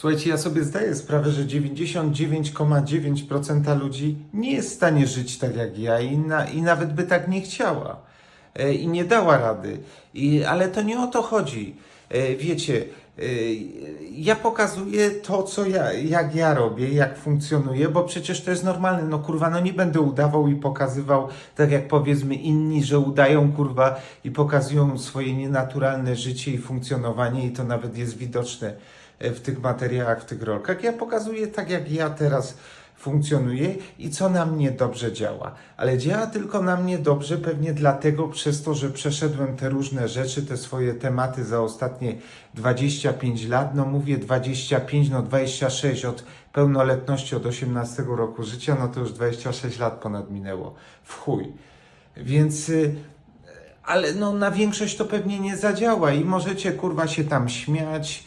Słuchajcie, ja sobie zdaję sprawę, że 99,9% ludzi nie jest w stanie żyć tak jak ja i, na, i nawet by tak nie chciała e, i nie dała rady. I, ale to nie o to chodzi. E, wiecie, e, ja pokazuję to, co ja, jak ja robię, jak funkcjonuję, bo przecież to jest normalne. No kurwa, no nie będę udawał i pokazywał, tak jak powiedzmy inni, że udają kurwa i pokazują swoje nienaturalne życie i funkcjonowanie i to nawet jest widoczne w tych materiałach, w tych rolkach. Ja pokazuję tak, jak ja teraz funkcjonuję i co na mnie dobrze działa. Ale działa tylko na mnie dobrze pewnie dlatego, przez to, że przeszedłem te różne rzeczy, te swoje tematy za ostatnie 25 lat. No mówię 25, no 26 od pełnoletności, od 18 roku życia, no to już 26 lat ponad minęło. W chuj. Więc... y, ale no, na większość to pewnie nie zadziała i możecie kurwa się tam śmiać,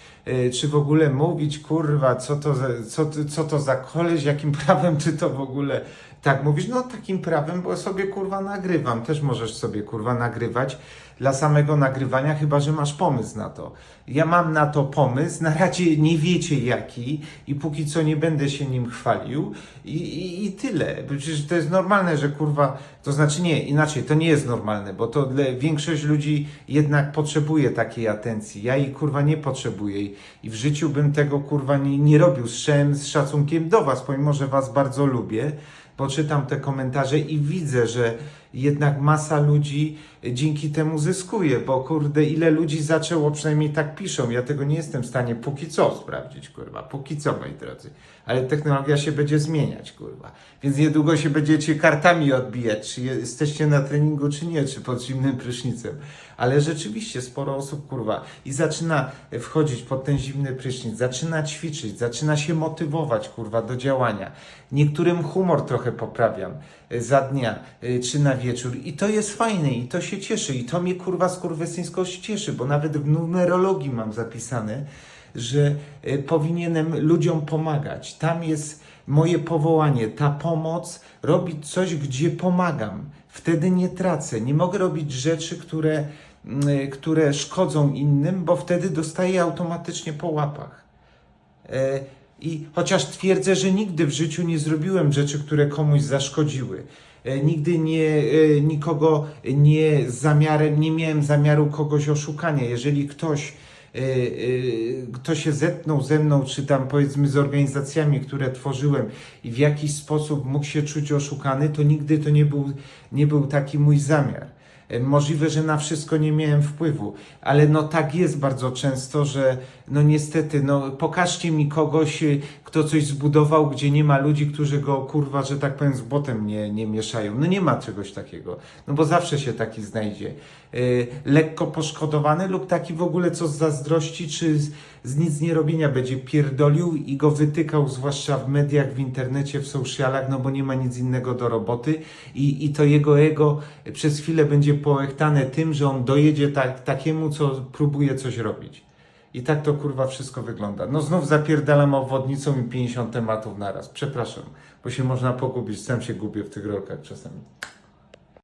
czy w ogóle mówić, kurwa, co to, za, co, co to za koleś, jakim prawem ty to w ogóle tak mówisz? No takim prawem, bo sobie kurwa nagrywam. Też możesz sobie kurwa nagrywać dla samego nagrywania, chyba że masz pomysł na to. Ja mam na to pomysł, na razie nie wiecie jaki i póki co nie będę się nim chwalił i, i, i tyle. Przecież to jest normalne, że kurwa, to znaczy nie, inaczej, to nie jest normalne, bo to dla, większość ludzi jednak potrzebuje takiej atencji. Ja jej kurwa nie potrzebuję i, w życiu bym tego kurwa nie, nie robił. Z, z szacunkiem do was, pomimo, że was bardzo lubię, bo czytam te komentarze i widzę, że jednak masa ludzi dzięki temu zyskuje, bo kurde, ile ludzi zaczęło, przynajmniej tak piszą, ja tego nie jestem w stanie póki co sprawdzić, kurwa, póki co, moi drodzy, ale technologia się będzie zmieniać, kurwa, więc niedługo się będziecie kartami odbijać, czy jesteście na treningu, czy nie, czy pod zimnym prysznicem, ale rzeczywiście sporo osób, kurwa, i zaczyna wchodzić pod ten zimny prysznic, zaczyna ćwiczyć, zaczyna się motywować, kurwa, do działania. Niektórym humor trochę poprawiam. Za dnia, y, czy na wieczór i to jest fajne i to się cieszy i to mnie, kurwa, skurwysyńskość cieszy, bo nawet w numerologii mam zapisane, że y, powinienem ludziom pomagać. Tam jest moje powołanie, ta pomoc, robić coś, gdzie pomagam. Wtedy nie tracę. Nie mogę robić rzeczy, które, mm, które szkodzą innym, bo wtedy dostaję automatycznie po łapach. E, I chociaż twierdzę, że nigdy w życiu nie zrobiłem rzeczy, które komuś zaszkodziły. E, Nigdy nie, e, nikogo nie zamiarem, nie miałem zamiaru kogoś oszukania. Jeżeli ktoś, e, kto się zetknął ze mną, czy tam powiedzmy z organizacjami, które tworzyłem i w jakiś sposób mógł się czuć oszukany, to nigdy to nie był, nie był taki mój zamiar. E, Możliwe, że na wszystko nie miałem wpływu, ale no tak jest bardzo często, że no niestety, no pokażcie mi kogoś, y, kto coś zbudował, gdzie nie ma ludzi, którzy go kurwa, że tak powiem, z botem nie, nie mieszają. No nie ma czegoś takiego, no bo zawsze się taki znajdzie. Y, lekko poszkodowany lub taki w ogóle, co z zazdrości, czy z, z nic nie robienia będzie pierdolił i go wytykał, zwłaszcza w mediach, w internecie, w socialach, no bo nie ma nic innego do roboty i, i to jego ego przez chwilę będzie połechtane tym, że on dojedzie tak, takiemu, co próbuje coś robić. I tak to kurwa wszystko wygląda. No znów zapierdalam obwodnicą i 50 tematów naraz. Przepraszam, bo się można pogubić. Sam się gubię w tych rolkach czasami.